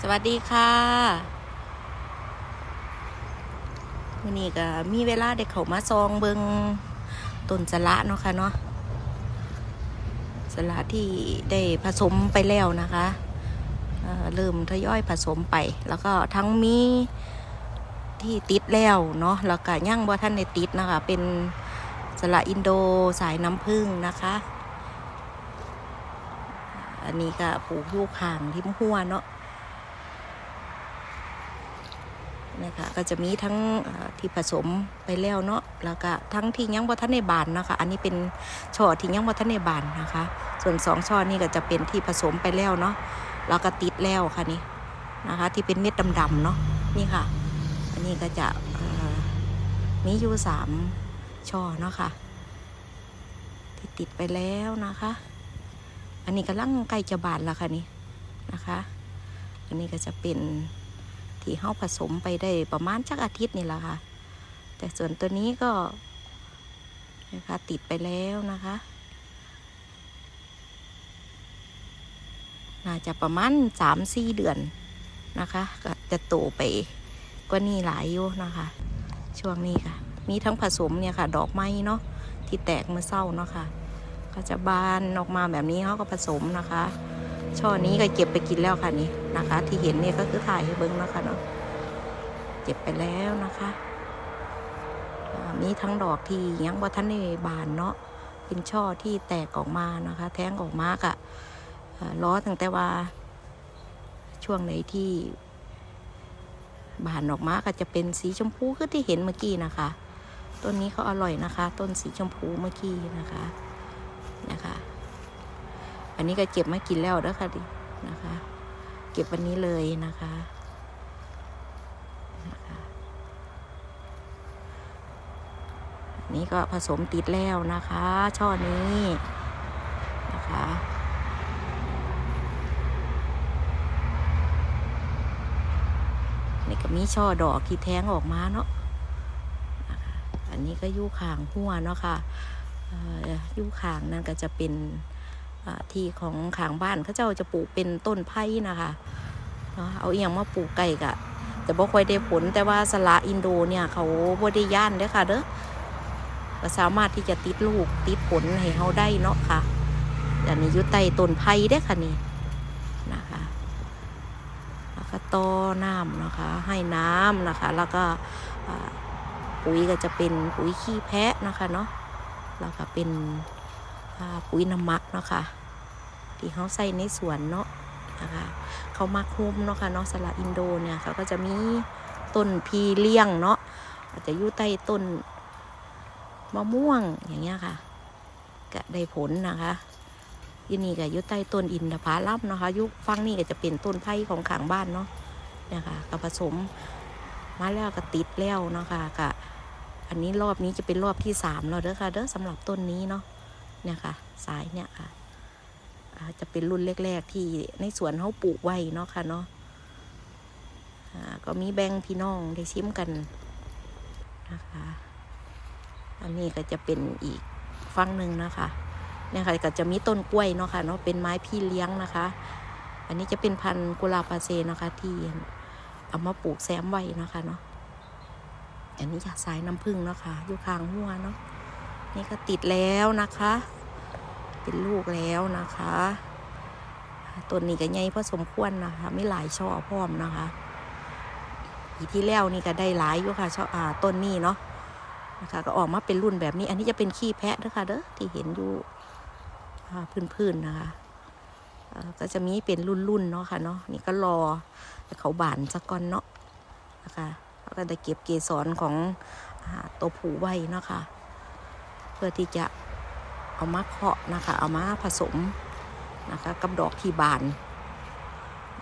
สวัสดีค่ะวันนี้ก็มีเวลาได้เขามาซองเบิงต้นสละเนาะค่ะเนาะสละที่ได้ผสมไปแล้วนะคะเเริ่มทยอยผสมไป แล้วก็ทั้งมีที่ติดแล้วเนาะแล้วก็ย่างบ่ท่านในติดนะคะ เป็นสละอินโดสายน้ำผึ้งนะคะ อันนี้ก็ปลูกอยูข่างทิมหัวเนาะ นะคะก็จะมีทั้งที่ผสมไปแล้วเนาะแล้วก็ทั้งที่ยังบ่ทันในบานนะคะ อันนี้เป็นช่อที่ยังบ่ทันในบานนะคะ ส่วนสองช่อนี่ก็จะเป็นที่ผสมไปแล้วเนาะแล้วก็ติดแล้วค่ะนี่นะคะ ที่เป็นเม็ดดำๆเนาะนี่ค่ะ อันนี้ก็จะมีอยู่สามช่อเนาะค่ะที่ติดไปแล้วนะคะ อันนี้กำลังใกล้จะบานแล้วค่ะนี่นะคะ อันนี้ก็จะเป็น ที่เฮาผสมไปได้ประมาณจักอาทิตย์นี่แหละค่ะ แต่ส่วนตัวนี้ก็นะคะติดไปแล้วนะคะ น่าจะประมาณสามสี่เดือนนะคะ ก็จะโตไปกว่านี้หลายอยู่นะคะ ช่วงนี้ค่ะ มีทั้งผสมเนี่ยค่ะ ดอกไม้เนาะที่แตกเมื่อเศร้าเนาะค่ะ ก็จะบานออกมาแบบนี้เขาก็ผสมนะคะ ช่อนี้ก็เก็บไปกินแล้วค่ะนี่นะคะ ที่เห็นเนี่ยก็คือถ่ายให้เบิ้งนะคะเนาะเก็บไปแล้วนะคะอ่ามีทั้งดอกที่ยังบ่ทันได้บานเนาะเป็นช่อที่แตกออกมานะคะ แท้งออกมากอะอ่าล้อตั้งแต่ว่า ช่วงไหนที่บานออกมาก็จะเป็นสีชมพูคือที่เห็นเมื่อกี้นะคะ ต้นนี้เขาอร่อยนะคะ ต้นสีชมพูเมื่อกี้นะคะนะคะ อันนี้ก็เก็บมากินแล้วแล้วค่ะดินะคะ เก็บวันนี้เลยนะคะอันนี้ก็ผสมติดแล้วนะคะ ช่อนี้นะคะนี่ก็มีช่อดอกที่แท้งออกมาเนาะะะอันนี้ก็ยู่ขางหัวเนาะค่ะเอ่อยู่ขางนั่นก็จะเป็น ที่ของขางบ้านเขาเจ้าจะปลูกเป็นต้นไผ่นะคะเนาะเอาเอียงมาปลูกไก่กะแต่บ่ค่อยได้ผลแต่ว่าสละอินโดเนี่ยเขาบ่ได้ย่านเด้อค่ะเด้อก็สามารถที่จะติดลูกติดผลให้เขาได้เนาะค่ะอันนี้อยู่ใต้ต้นไผ่เด้ค่ะนี่นะคะแล้วก็ต้อน้ำนะคะ ให้น้ำนะคะ แล้วก็ปุ๋ยก็จะเป็นปุ๋ยขี้แพะนะคะเนาะแล้วก็เป็น ปุ๋ยน้ำมักเนาะค่ะที่เขาใส่ในสวนเนาะนะคะเขามักฮุมเนาะค่ะเนาะสละอินโดเนี่ยเขาก็จะมีต้นพีเลี้ยงเนาะอาจจะอยู่ใต้ต้นมะม่วงอย่างเงี้ยค่ะก็ได้ผลนะคะที่นี่ก็อยู่ใต้ต้นอินทผลัมเนาะคะยุคฟังนี่ก็จะเป็นต้นไผ่ของขางบ้านเนาะเนี่ยค่ะก็ผสมมาแล้วก็ติดแล้วเนาะค่ะก็อันนี้รอบนี้จะเป็นรอบที่สามแล้วเด้อค่ะเด้อสำหรับต้นนี้เนาะ เนี่ยค่ะสายเนี่ยค่ะจะเป็นรุ่นแรก ๆ ที่ในสวนเขาปลูกไว้เนาะค่ะเนาะก็มีแบ่งพี่น้องได้ชิมกันนะคะ อันนี้ก็จะเป็นอีกฟังหนึ่งนะคะเนี่ยค่ะก็จะมีต้นกล้วยเนาะค่ะเนาะเป็นไม้พี่เลี้ยงนะคะ อันนี้จะเป็นพันธุ์กุลาปาเซนะคะที่เอามาปลูกแซมไว้นะคะเนาะอันนี้จากสายน้ำผึ้งเนาะค่ะอยู่ข้างหัวเนาะ นี่ก็ติดแล้วนะคะ เป็นลูกแล้วนะคะต้นนี้ก็ใหญ่พอสมควรนะคะ ไม่หลายช่อพร้อมนะคะปีที่แล้วนี่ก็ได้หลายอยู่ค่ะช่ออ่าต้นนี้เนาะนะคะก็ออกมาเป็นรุ่นแบบนี้ อันนี้จะเป็นขี้แพะเด้อค่ะเด้อที่เห็นอยู่พื้นๆนะคะก็จะมีเป็นรุ่นๆเนาะค่ะเนาะนี่ก็รอเขาบานสักก่อนเนาะนะคะแล้วก็ได้เก็บเกสรของอตัวผูไว้เนาะค่ะ พื่อที่จะเอามาเพาะนะคะ เอามาผสมนะคะ กับดอกที่บาน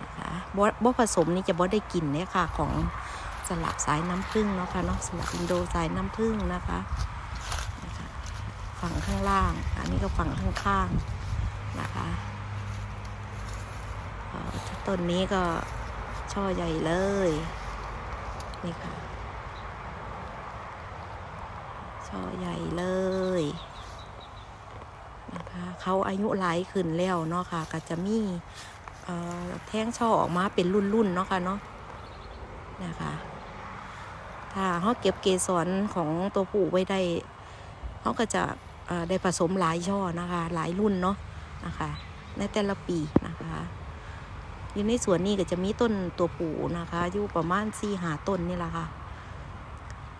นะคะบ่บ่ผสมนี่จะบ่ได้กลิ่นเนี่ยค่ะ ของสลับสายน้ำผึ้งเนาะค่ะเนาะสลับอินโดสายน้ำผึ้งนะคะนะคะฝั่งข้างล่าง อันนี้ก็ฝั่งข้างข้างๆนะคะต้นนี้ก็ช่อใหญ่เลย นี่ค่ะ ช่อใหญ่เลยนะคะเขาอายุหลายขึ้นแล้วเนาะค่ะก็จะมีแท่งช่อออกมาเป็นรุ่นๆเนาะค่ะเนาะนะคะถ้าเขาเก็บเกสรของตัวผู้ไว้ได้เขาก็จะได้ผสมหลายช่อนะคะ หลายรุ่นเนาะนะคะ ในแต่ละปีนะคะอยู่ในสวนนี้ก็จะมีต้นตัวผู้นะคะ อยู่ประมาณสี่หาต้นนี่แหละค่ะ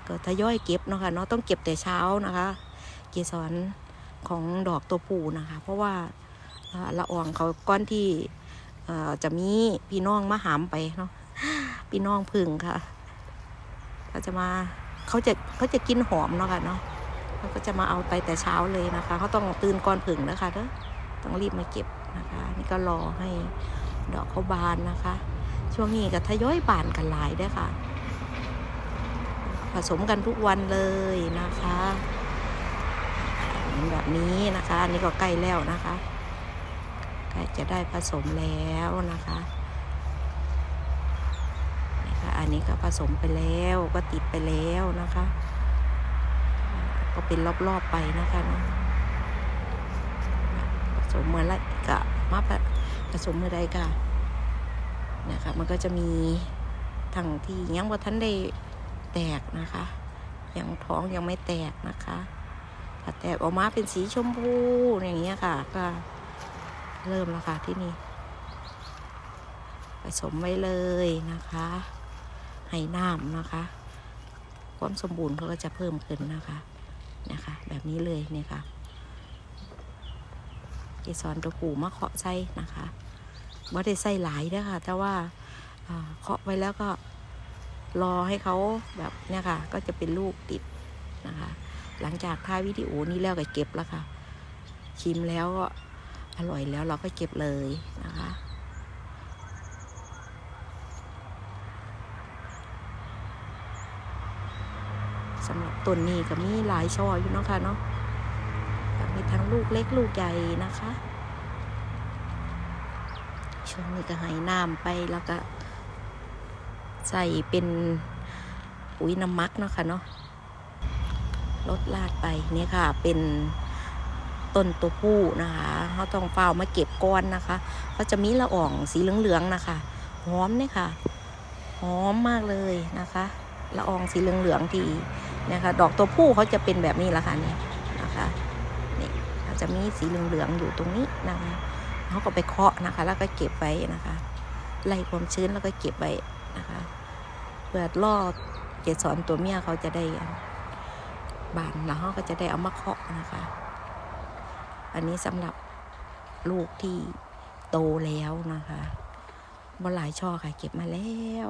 ก็ทยอยเก็บเนาะค่ะเนาะต้องเก็บแต่เช้านะคะ เกสรของดอกตัวผู้นะคะ เพราะว่าละอองเขาก้อนที่จะมีพี่น้องมาหามไปเนาะพี่น้องพึ่งค่ะเขาจะมาเขาจะเขาจะกินหอมเนาะค่ะเนาะเขาก็จะมาเอาไปแต่เช้าเลยนะคะเขาต้องตื่นก่อนผึ่งนะคะเด้อต้องรีบมาเก็บนะคะ นี่ก็รอให้ดอกเขาบานนะคะ ช่วงนี้ก็ทยอยบานกันหลายเด้วยค่ะ ผสมกันทุกวันเลยนะคะแบบนี้นะคะ อันนี้ก็ใกล้แล้วนะคะใกล้จะได้ผสมแล้วนะคะนี่ค่ะอันนี้ก็ผสมไปแล้วก็ติดไปแล้วนะคะ ก็เป็นรอบๆไปนะคะเนาะผสมเมื่อไรก็มาผสมเมื่อใดก็นะคะมันก็จะมีทั้งที่ยังว่าท่านได้ แตกนะคะ ยังท้องยังไม่แตกนะคะ ถ้าแตกออกมาเป็นสีชมพูอย่างเงี้ยค่ะ ก็เริ่มแล้วค่ะที่นี่ผสมไว้เลยนะคะ ให้น้ำนะคะ ความสมบูรณ์เขาก็จะเพิ่มขึ้นนะคะนะคะ แบบนี้เลยเนี่ยค่ะเกสรตัวปู่มาเคาะไส้นะคะว่าได้ไส้หลายนะคะแต่ว่าเคาะไว้แล้วก็ รอให้เขาแบบเนี่ยค่ะ ก็จะเป็นลูกติดนะคะ หลังจากถ่ายวิดีโอนี้แล้วก็เก็บแล้วค่ะ ชิมแล้วก็อร่อยแล้วเราก็เก็บเลยนะคะสำหรับต้นนี้ก็มีหลายช่ออยู่เนาะค่ะเนาะมีทั้งลูกเล็กลูกใหญ่นะคะ ช่วงนี้ก็ให้น้ำไปแล้วก็ ใส่เป็นปุ๋ยน้ำมักเนาะค่ะเนาะลดลาดไปเนี่ยค่ะ เป็นต้นตัวผู้นะคะเขาต้องเฝ้ามาเก็บก้อนนะคะ ก็จะมีละอ่องสีเหลืองๆนะคะหอมเนี่ยค่ะหอมมากเลยนะคะ ละอองสีเหลืองๆทีนี่ยค่ะดอกตัวผู้เขาจะเป็นแบบนี้ละค่ะเนี่ยนะคะนี่เขาจะมีสีเหลืองๆอยู่ตรงนี้นะคะเขาก็ไปเคาะนะคะ แล้วก็เก็บไว้นะคะไล่ความชื้นแล้วก็เก็บไว้ นะคะเพื่อล่อเกสรตัวเมียเขาจะได้บานแล้วเขาก็จะได้เอามาเคาะนะคะ อันนี้สำหรับลูกที่โตแล้วนะคะบ่หลายช่อค่ะ เก็บมาแล้ว